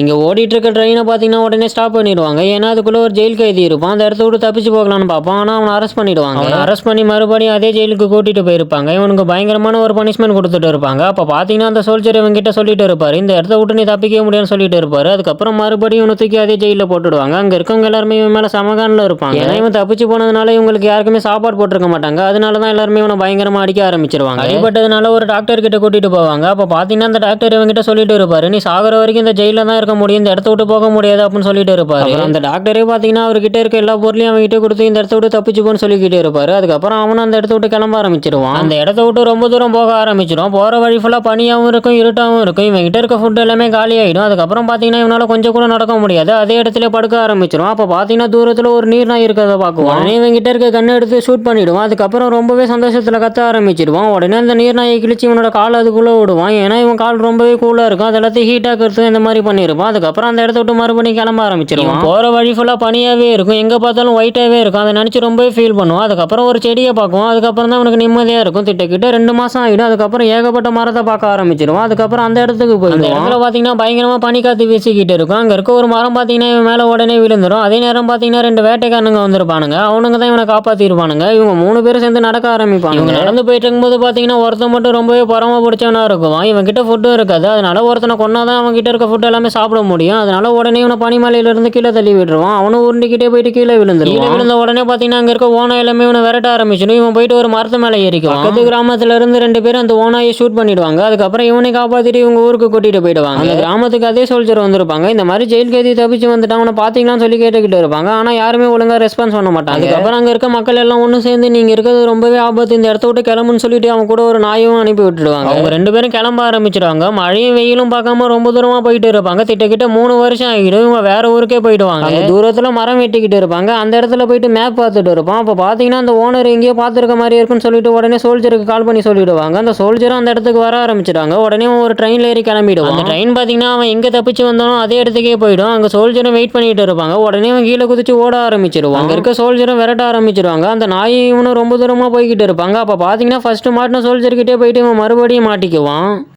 இங்கே ஓடிட்டு இருக்க ட்ரெயினை பார்த்தீங்கன்னா உடனே ஸ்டாப் பண்ணிடுவாங்க. ஏன்னா அதுக்குள்ள ஒரு ஜெயில் கைதி இருப்பான். அந்த இடத்த விட்டு தப்பிச்சு போகலான்னு பார்ப்பான். ஆனால் அவனை அரெஸ்ட் பண்ணிடுவாங்க. அவனை அரெஸ்ட் பண்ணி மறுபடியும் அதே ஜெயிலுக்கு கூட்டிட்டு போயிருப்பாங்க. இவனுக்கு பயங்கரமான ஒரு பனிஷ்மெண்ட் கொடுத்துட்டு இருப்பாங்க. அப்போ பார்த்தீங்கன்னா அந்த சோல்ஜர் இவங்கிட்ட சொல்லிட்டு இருப்பாரு. இந்த இடத்த விட்டு நீ தப்பிக்கவே முடியாதுன்னு சொல்லிட்டு இருப்பாரு. அதுக்கப்புறம் மறுபடியும் இவனை தூக்கி அதே ஜெயிலில் போட்டுடுவாங்க. அங்கே இருக்கவங்க எல்லாருமே இவன் மேலே சமகானில் இருப்பாங்க. ஏன்னா இவன் தப்பிச்சு போனதுனால இவங்களுக்கு யாருக்குமே சாப்பாடு போட்டிருக்க மாட்டாங்க. அதனால தான் எல்லாருமே இவனை பயங்கரமாக அடிக்க ஆரம்பிச்சிருவாங்க. அடிபட்டதுனால ஒரு டாக்டர் கிட்ட கூட்டிட்டு போவாங்க. அப்போ பார்த்தீங்கன்னா அந்த டாக்டர் இவங்கிட்ட சொல்லிட்டு இருப்பாரு. நீ சாகுற வரைக்கும் இந்த ஜெயிலில் தான் இருக்க முடியும் இந்த இடத்த விட்டு போக முடியாது அப்படின்னு சொல்லிட்டு இருப்பாரு. அந்த டாக்டரே பார்த்தீங்கன்னா அவர்கிட்ட இருக்க எல்லா பொருளையும் அவங்ககிட்ட கொடுத்து இந்த இடத்த விட்டு தப்பிச்சு போன்னு சொல்லிக்கிட்டே இருப்பாரு. அதுக்கப்புறம் அவனும் அந்த இடத்த விட்டு கிளம்ப ஆரம்பிச்சிருவான். அந்த இடத்த விட்டு ரொம்ப தூரம் போக ஆரம்பிச்சிடும் போற வழி ஃபுல்லாக பனியாகவும் இருக்கும் இருட்டாகவும் இருக்கும். இவன் கிட்ட இருக்க ஃபுட் எல்லாமே காலி ஆயிடும் அதுக்கப்புறம் பார்த்தீங்கன்னா இவனால கொஞ்சம் கூட நடக்க முடியாது. அதே இடத்துல படுக்க ஆரம்பிச்சிடும் அப்போ பார்த்தீங்கன்னா தூரத்தில் ஒரு நீர் நாய் இருக்கிறத பார்க்குவான். உடனே இவன் கிட்ட இருக்க கண்ணை எடுத்து ஷூட் பண்ணிடுவான். அதுக்கப்புறம் ரொம்பவே சந்தோஷத்தில் கத்த ஆரம்பிச்சிடுவான் உடனே அந்த நீர் நாயை கிழிச்சு இவனோட கால் அதுக்குள்ளே விடுவான் ஏன்னா இவன் கால் ரொம்பவே கூலாக இருக்கும். அது எல்லாத்தையும் ஹீட் ஆக்கிறதுக்கு இந்த மாதிரி பண்ணியிருப்பான் அதுக்கப்புறம் அந்த இடத்த விட்டு மறுபடியும் கிளம்ப ஆரம்பிச்சிருவான் போகிற வழி ஃபுல்லாக பனியாகவே இருக்கும். எங்கே பார்த்தாலும் ஒயிட்டாகவே இருக்கும். அதை நினச்சி ரொம்பவே ஃபீல் பண்ணுவான் அதுக்கப்புறம் ஒரு செடியை பார்க்குவோம். அதுக்கப்புறம் தான் அவனுக்கு நிம்மதியாக இருக்கும். திட்டக்கிட்ட ரெண்டு மாதம் ஆகிடும் அதுக்கப்புறம் ஏகப்பட்ட மரத்தை பார்க்க ஆரம்பிச்சிருவான் அதுக்கப்புறம் அந்த இடத்துக்கு போயிடுவான் அந்த இடத்துல பார்த்தீங்கன்னா பயங்கரமாக பனி காற்று வீசிக்கிட்டு இருக்கும். அங்கே இருக்க ஒரு மரம் பார்த்தீங்கன்னா இவன் மேலே உடனே விழுந்துடும் அதே நேரம் பார்த்தீங்கன்னா ரெண்டு வேட்டைக்காரனுங்க வந்திருப்பானுங்க. அவனுங்க தான் இவனை காப்பாற்றிருப்பானுங்க இவங்க மூணு பேரும் சேர்ந்து நடக்க ஆரம்பிப்பாங்க இவங்க நடந்து போயிட்டு இருக்கும்போது பார்த்தீங்கன்னா ஒருத்தன் மட்டும் ரொம்பவே பரம பிடிச்சவனா இருக்குவான். இவன் கிட்ட ஃபுட்டும் இருக்காது. அதனால ஒருத்தனை கொண்டாதான் அவன் கிட்ட இருக்க ஃபுட் எல்லாமே சாப்பிட முடியும். அதனால உடனே இவனை பனிமலையில இருந்து கீழே தள்ளி விட்டுருவான். அவனும் உருண்டிக்கிட்டே போயிட்டு கீழே விழுந்துருவான். கீழே விழுந்த உடனே பார்த்தீங்கன்னா அங்கே இருக்க ஓனாய் எல்லாமே இவனை விரட்ட ஆரம்பிச்சிடும். இவன் போயிட்டு ஒரு மரத்து மேலே ஏறிக்குவான். பக்கத்து கிராமத்துல இருந்து ரெண்டு பேரும் அந்த ஓனாயை ஷூட் பண்ணிடுவாங்க. அதுக்கப்புறம் இவனை காப்பாத்திட்டு இவங்க ஊருக்கு கூட்டிட்டு போயிடுவாங்க. அந்த கிராமத்துக்கு அதே சோல்ஜர் வந்திருப்பாங்க. இந்த மாதிரி ஜெயில் கைதி தப்பிச்சு வந்துட்டு அவனை பார்த்தீங்களான்னு சொல்லி கேட்டுக்கிட்டு இருப்பாங்க. ஆனால் யாருமே ஒழுங்கா ரெஸ்பான்ஸ் பண்ண மாட்டாங்க. அதுக்கப்புறம் அங்கே இருக்க மக்கள் எல்லாம் ஒன்று சேர்ந்து நீங்கள் இருக்கிறது ரொம்பவே ஆபத்து. இந்த இடத்த விட்டு கிளம்புன்னு சொல்லிட்டு அவன் கூட ஒரு நாயும் அனுப்பி விட்டுடுவாங்க அவங்க ரெண்டு பேரும் கிளம்ப ஆரம்பிச்சிடுவாங்க. மழையும் வெயிலும் பார்க்காம ரொம்ப தூரமாக போயிட்டு இருப்பாங்க. திட்டக்கிட்ட மூணு வருஷம் ஆகிடும் இவங்க வேற ஊருக்கே போயிடுவாங்க. தூரத்தில் மரம் வெட்டிக்கிட்டு இருப்பாங்க. அந்த இடத்துல போயிட்டு மேப் பார்த்துட்டு இருப்பான் அப்போ பார்த்தீங்கன்னா அந்த ஓனர் எங்கேயோ பார்த்துருக்க மாதிரி இருக்குன்னு சொல்லிட்டு உடனே சோல்ஜருக்கு கால் பண்ணி சொல்லிடுவாங்க. அந்த சோல்ஜரும் அந்த இடத்துக்கு வர ஆரம்பிச்சிடுவாங்க. உடனே ஒரு ட்ரெயினில் ஏறி கிளம்பிடுவான். அந்த ட்ரெயின் பார்த்தீங்கன்னா அவன் எங்கே தப்பிச்சு வந்தானோ அதே இடத்துக்கே போயிடும். அங்கே சோல்ஜரும் வெயிட் பண்ணிட்டு இருப்பாங்க. உடனே அவன் கீழே குதிச்சு ஓட ஆரம்பிச்சிடுவான் அங்கே இருக்க சோல்ஜரும் விரட்ட ஆரம்பிச்சிருவாங்க. அந்த நாய் இவனும் ரொம்ப தூரமாக போய்கிட்டு இருப்பாங்க. அப்போ பார்த்தீங்கன்னா ஃபர்ஸ்ட் மாட்டின சோல்ஜர்கிட்டே போயிட்டு இவன் மறுபடியும் மாட்டிக்குவான்.